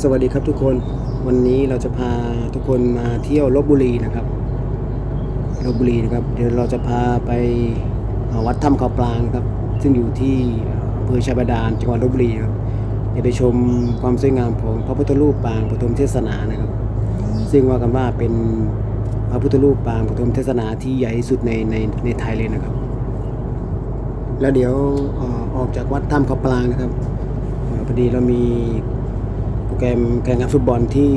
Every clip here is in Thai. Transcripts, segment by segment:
สวัสดีครับทุกคนวันนี้เราจะพาทุกคนมาเที่ยวลบบุรีนะครับลบบุรีนะครับ เดี๋ยวเราจะพาไปวัดถ้ำเขาปลางครับ ซึ่งอยู่ที่อำเภอชายบาดาลจังหวัดลบบุรีครับเดี๋ยวไปชมความสวยงามของพระพุทธรูปปางปฐมเทศนานะครับ ซึ่งว่ากันว่าเป็นพระพุทธรูปปางปฐมเทศนาที่ใหญ่ที่สุดในในในไทยเลยนะครับ แล้วเดี๋ยวออกจากวัดถ้ำเขาปลางนะครับพอดีเรามี รแกรมแข่งขันฟุตบอลที่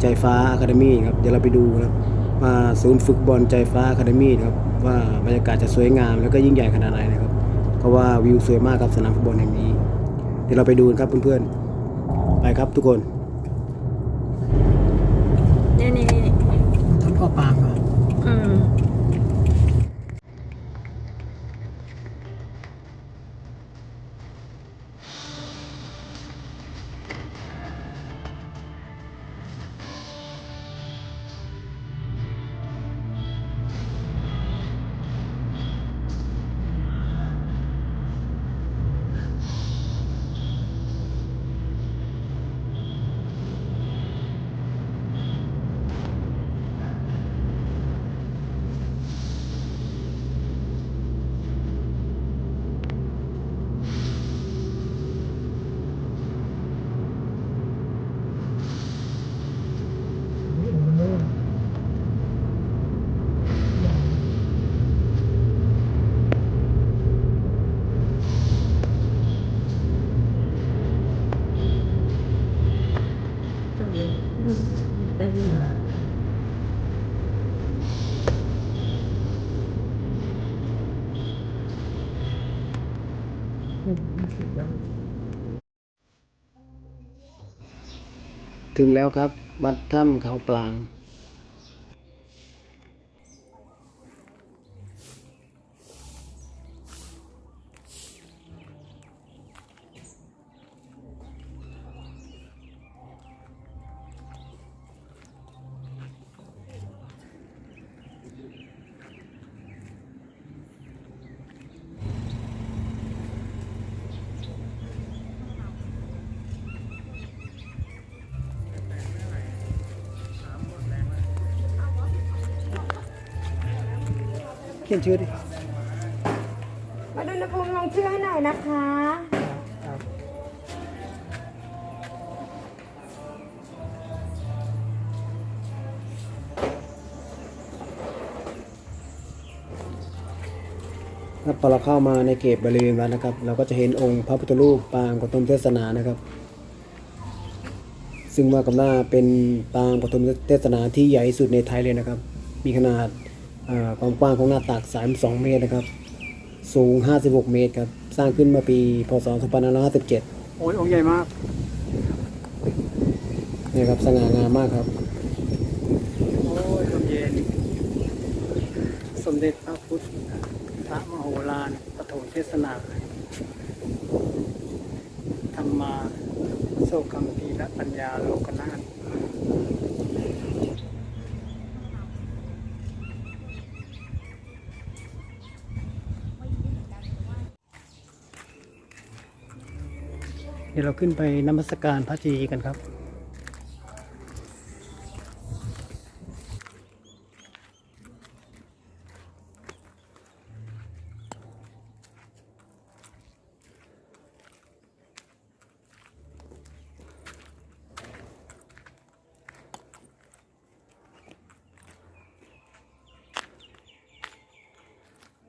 ใจฟ้าอะคาเดมี่ครับเดี๋ยวเราไปดูนะครับว่าศูนย์ฝึกบอลใจฟ้าอะคาเดมี่นะครับว่าบรรยากาศจะสวยงามแล้วก็ยิ่งใหญ่ขนาดไหนนะครับเพราะว่าวิวสวยมากครับสนามฟุตบอลแห่งนี้ เดี๋ยวเราไปดูกันครับเพื่อนๆไปครับทุกคน ถึงแล้วครับวัดถ้ำเขาปลาง ขียนชื่อดิมาดูอุณหภูมิลงชื่อให้หน่อยนะคะครับพอเราเข้ามาในเขตบริเวณวัดนะครับ เราก็จะเห็นองค์พระพุทธรูปปางปฐมเทศนานะครับ ซึ่งว่ากันว่าเป็นปางปฐมเทศนาที่ใหญ่ที่สุดในไทยเลยนะครับ มีขนาดอ่า ความกว้างของหน้าตัก 32 เมตรนะครับ สูง 56 เมตรครับ สร้างขึ้นมาปี พศ 2557 โอ้ยองค์ใหญ่มาก นี่ครับสง่างามมากครับ โอ้ยลมเย็น สมเด็จพระพุทธพระมโหฬารปฐมเทศนา ธรรมา โสกัมพีและปัญญาโลกนาถ เดี๋ยวเราขึ้นไปนมัสการพระจีกันครับ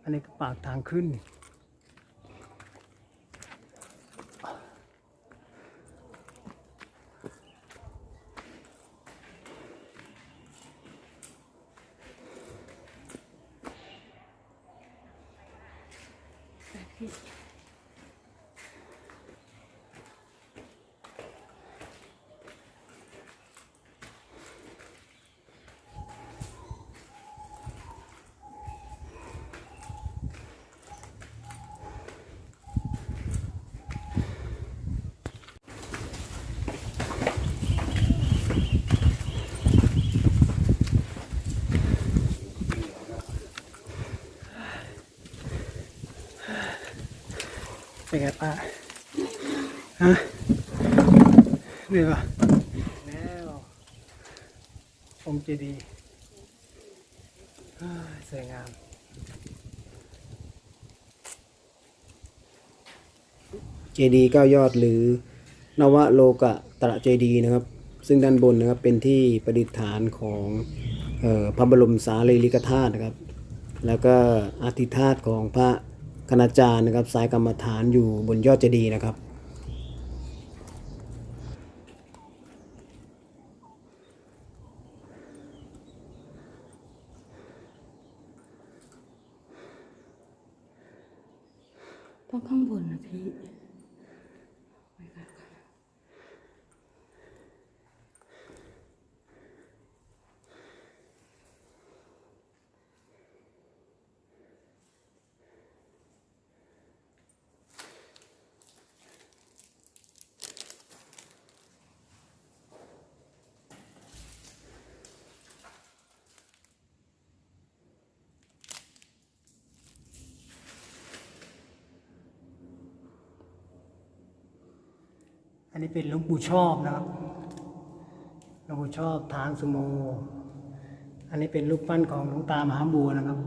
อันนี้ก็ปากทางขึ้น He's เป็นไงป้าฮะเหนื่อยปะแล้วผมจะดีสวยงามเจดีเก้ายอดหรือนวโลกะตระเจดีนะครับ ซึ่งด้านบนนะครับเป็นที่ประดิษฐานของออพระบรมสารีริกธาตุนะครับ แล้วก็อธิธาตของพระ คณาจารย์นะครับสายกรรมฐานอยู่บนยอดเจดีย์นะครับ ต้องข้างบนนะพี่ นนี้เป็นหลวงปู่ชอบนะครับหลวงปู่ชอบทางสุโม อันนี้เป็นรูปปั้นของหลวงตามหาบัวนะครับ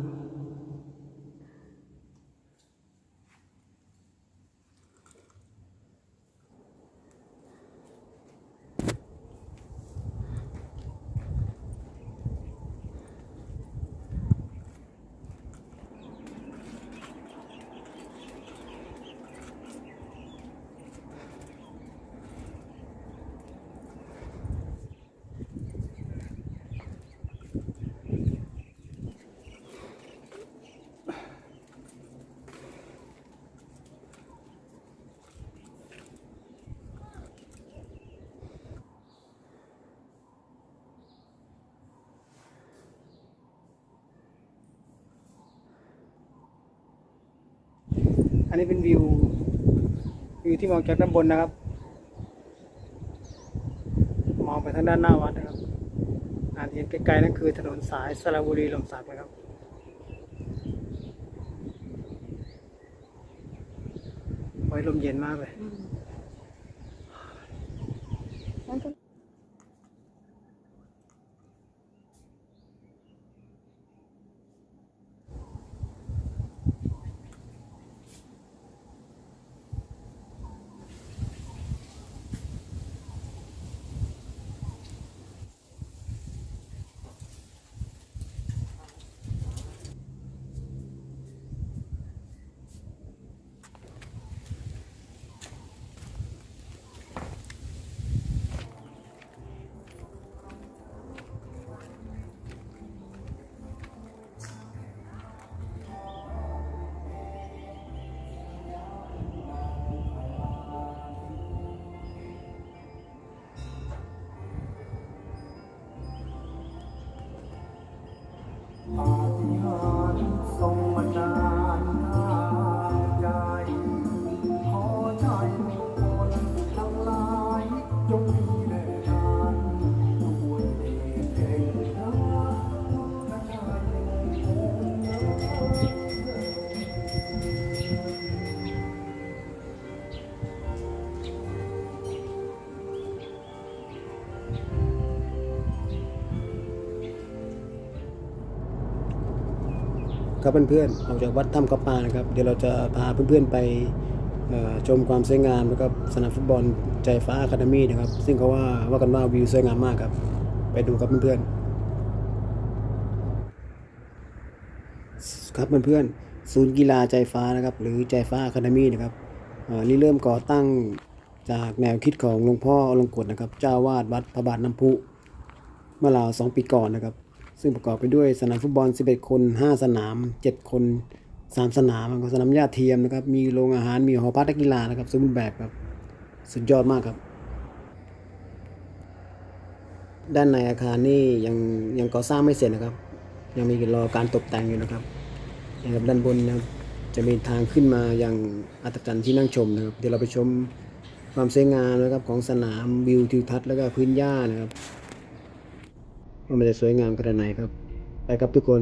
อันนี้เป็นวิว วิวที่มองจากด้านบนนะครับ มองไปทางด้านหน้าวัดนะครับอาจเห็นไกลๆนั่นคือถนนสายสระบุรีลมสักนะครับโอ้ยลมเย็นมากเลย ครับเพื่อนๆออกจากวัดถ้ำกระปานะครับ เดี๋ยวเราจะพาเพื่อนๆไปเอ่อชมความสวยงามนะครับสนามฟุตบอลใจฟ้าอะคาเดมี่นะครับ ซึ่งเขาว่าว่ากันว่าวิวสวยงามมากครับ ไปดูครับเพื่อนๆครับเพื่อนๆศูนย์กีฬาใจฟ้านะครับ หรือใจฟ้าอะคาเดมี่นะครับนี่เริ่มก่อตั้งจากแนวคิดของหลวงพ่ออลงกฎนะครับ เจ้าวาดวัดพระบาทน้ำพุเมื่อราวสองปีก่อนนะครับ ซึ่งประกอบไปด้วยสนามฟุตบอล 11 คน 5 สนาม 7 คน 3 สนามแล้วก็สนามหญ้าเทียมนะครับ มีโรงอาหาร มีหอพักนักกีฬานะครับสมบูรณ์แบบครับ สุดยอดมากครับ ด้านในอาคารนี่ยังยังก่อสร้างไม่เสร็จนะครับ ยังมีรอการตกแต่งอยู่นะครับนะครับด้านบนนะครับจะมีทางขึ้นมาอย่างอัศจรรย์ที่นั่งชมนะครับ เดี๋ยวเราไปชมความสวยงามนะครับของสนามวิวทิวทัศน์แล้วก็พื้นหญ้านะครับ มันจะสวยงามขนาดไหนครับ ไปครับทุกคน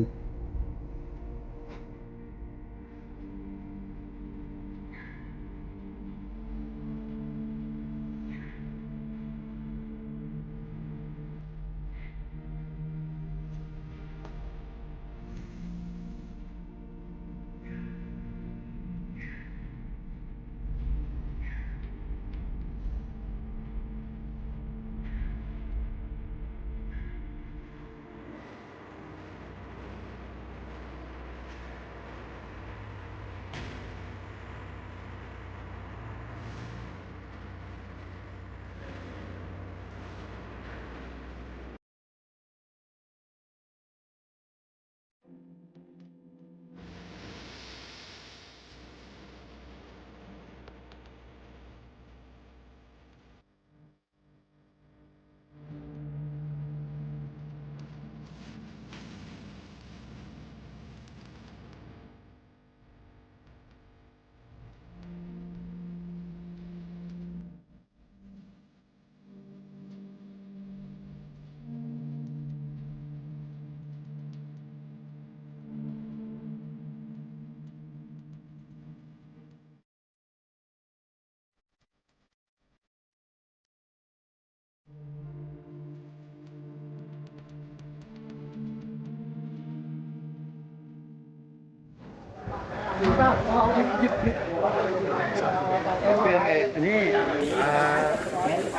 อันนี้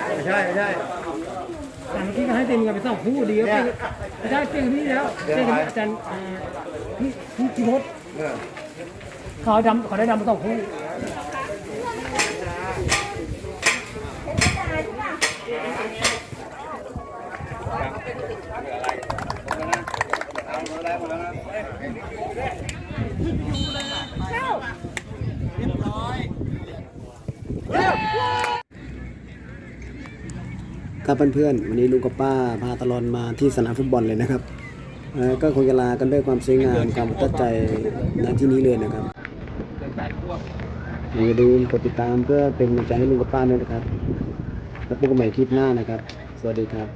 ไม่ใช่ไม่ใช่แต่เมื่อกี้ก็ให้เต็มกันไปสองคู่ดีครับไม่ใช่เต็มนี้แล้วเต็มนี้อาจารย์พี่พี่พิมพ์เขาดำเขาได้ดำมาสองคู่ ครับเพื่อนๆวันนี้ลุงกับป้าพาตลอดมาที่สนามฟุตบอลเลยนะครับเอ่อก็คงจะลากันด้วยความสวยงามความประทับใจณที่นี้เลยนะครับอย่าลืมกดติดตามเพื่อเป็นกำลังใจให้ลุงกับป้าด้วยนะครับ แล้วพบกันใหม่คลิปหน้านะครับ สวัสดีครับ